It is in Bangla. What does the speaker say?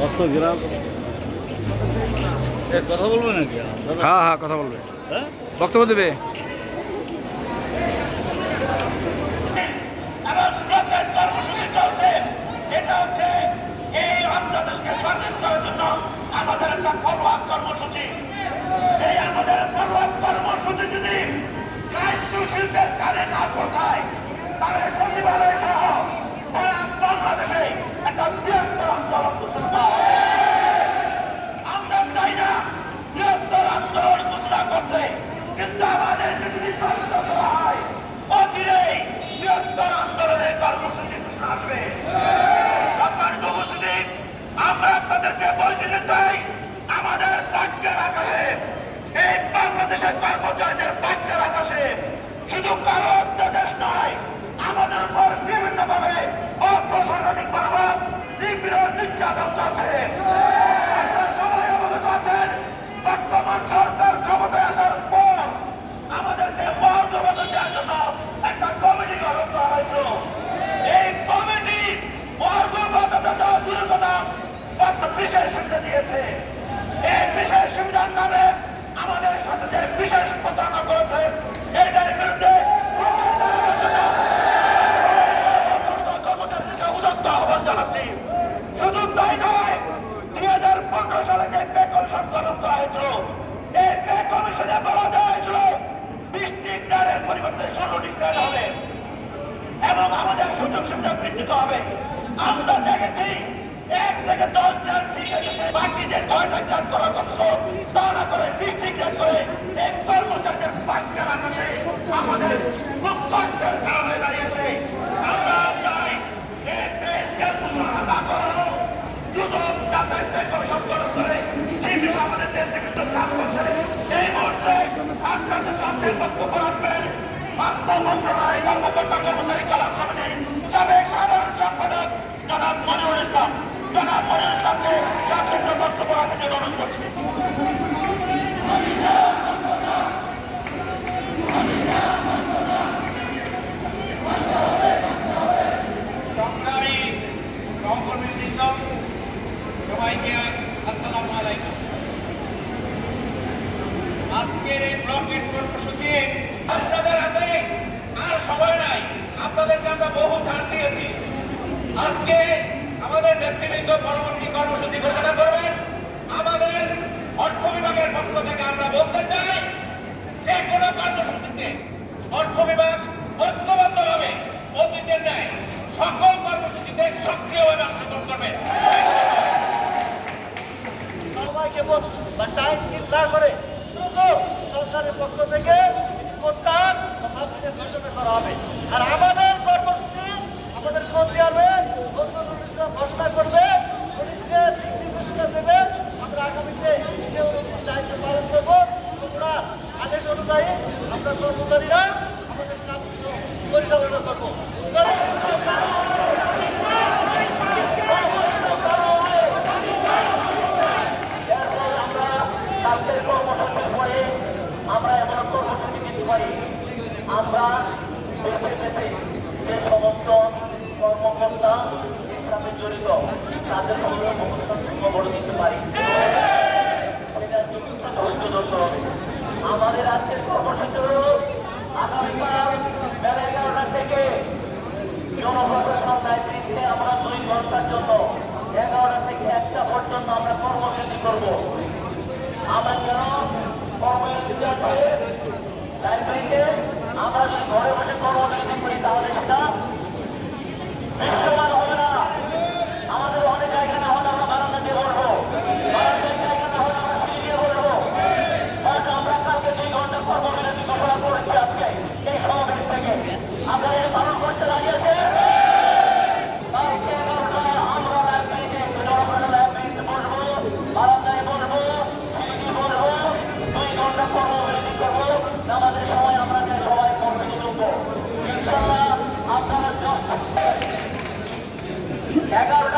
কত গ্রাম কথা বলবে নাকি? হ্যাঁ হ্যাঁ কথা বলবে। হ্যাঁ? বক্তব্য দেবে? পৌঁছায় তাহলে সচিবালয় সহ সারা বাংলাদেশে একটা আমাদের যদি বাধ্য করা হয়, অচিরেই বৃহত্তর আন্দোলনের কর্মসূচি ঘোষণা আকাশে এই বাংলাদেশের কর্মচারীদের ভাগ্যের আকাশে শুধু অধ্যাদেশ নয়। আমাদের উপর বিভিন্নভাবে অপ্রশাসনিক মনোভাব তীব্র নির্যাতন চলছে। একটা কমিটি করা এই কমিটি বর্গবাদা দূরের কথা বিশেষ সুবিধা দিয়েছে। এই বিশেষ সুবিধার নামে আমাদের সাথে যে বিশেষ প্রচারণা করেছে এটার বিরুদ্ধে কর্মচারীদেরকে উদত্ত আহ্বান জানাচ্ছি শুধু তাই নয় দুই হাজার পনেরো সালে যে পে কমিশন গঠন করা হয়েছিল এই পে কমিশনে বলা দেওয়া হয়েছিল বিশটি গ্রেডের পরিবর্তে ষোলোটি গ্রেড হবে এবং আমাদের সুযোগ সুবিধা বৃদ্ধি হবে আমরা দেখেছি এক থেকে দশ জন ঠিক আছে বাকি যে ছয়টা গ্রেড করার কথা তা না করে। বাক্যের আকাশে আমাদের দেশ থেকে কাজ করছে। এই মুহূর্তে আপনাদের সামনে বক্তব্য রাখবেন অর্থ মন্ত্রণালয় কর্মকর্তা কর্মচারী আজকের এই ব্লকের কর্মসূচি আপনাদের হাতে আর সময় নাই। আপনাদেরকে আমরা বহু ছাড় দিয়েছি। আজকে আমাদের নেতৃবৃন্দ পরবর্তী কর্মসূচি ঘোষণা করবেন। আমাদের অর্থ বিভাগের পক্ষ থেকে আমরা বলতে চাই, যে কোনো কর্মসূচিতে অর্থ বিভাগ ঐক্যবদ্ধভাবে অতীতের ন্যায় সকল কর্মসূচিতে সক্রিয়ভাবে অংশগ্রহণ করবে। সবাইকে বলছি বা টাইম না করে সরকারের পক্ষ থেকে করা হবে। আর আমাদের কর্মসূচি আমাদের কোন চেয়ারম্যান অন্যরা ঘোষণা করবে পুলিশকে দিক ঘোষণা দেবে আমরা আগামীতে সে অনুযায়ী দায়িত্ব পালন করব তোমরা আদেশ অনুযায়ী আমরা কর্মচারীরা আমাদের কাজগুলো পরিচালনা করব আমরা আজকের কর্মসূচির পরে আমরা এমন কর্মসূচি নিতে পারি আমরা বেছে বেছে যে সমস্ত কর্মকর্তা এর সাথে আমরা দুই ঘণ্টার জন্য এগারোটা থেকে একটা পর্যন্ত আমরা কর্মসূচি করব আমরা কেন কর্মসূচি আমরা যদি ঘরে বসে কর্মসূচি করি, তাহলে সেটা আপনারা